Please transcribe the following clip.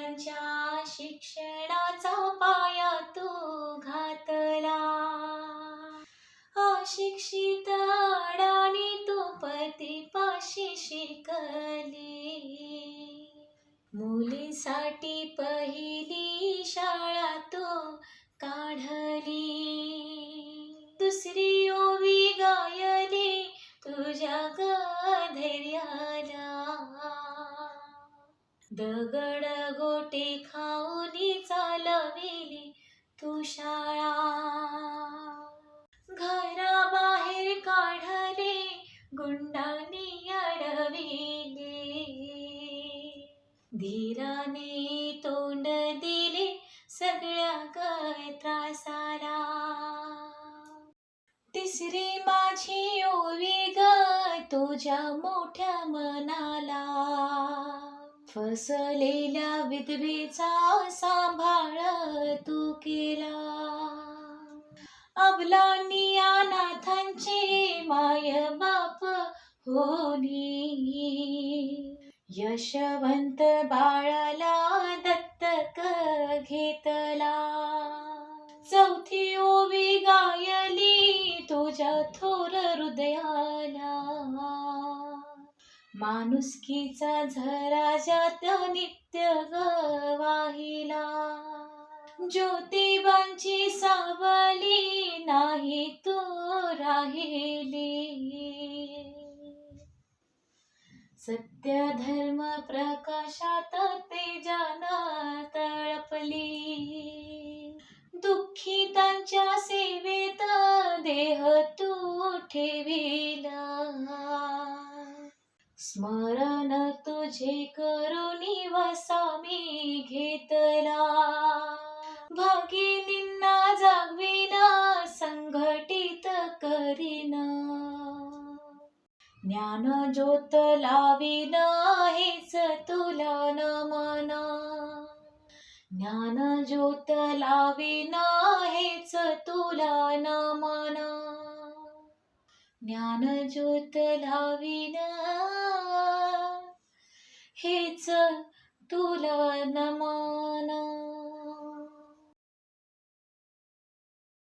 ज्ञानाचा पाया तू घातला. अशिक्षित अडाणी तू पतीपाशी शिकली. मुलीसाठी पहिली शाळा तू काढली. दुसरी ओवी गायली तुझ्या गधैर्या दगड गोटे खाऊनी चालविली तू शाळा घराबाहेर काढले गुंडांनी अडविले. धीराने तोंड दिले सगळ्या ग त्रासाला तिसरी माझी ओवी ग तुझ्या मोठ्या मनाला. फसलेल्या विधवेचा सांभाळ तू केला. अबलांनी अनाथांचे माय बाप होनी यशवंत बाळाला दत्तक घेतला. चौथी ओवी गायली तुझ्या थोर हृदयाला. माणुसकीचा झरा जात नित्य गवाहिला. ज्योतिबांची सावली नाही तू राहिली. सत्य धर्म प्रकाशात तेजाना तळपली. दुःखितांच्या सेवेत देह तू ठेविला. स्मरण तुझे करुणी वसामी घेतला. भागिनींना जागविना संघटित करीना. ज्ञान ज्योत लाविन हेच तुला नमन. ज्ञान ज्योत लाविन हेच तुला नमन. ज्ञान ज्योत लाविन. हेच तुला नमा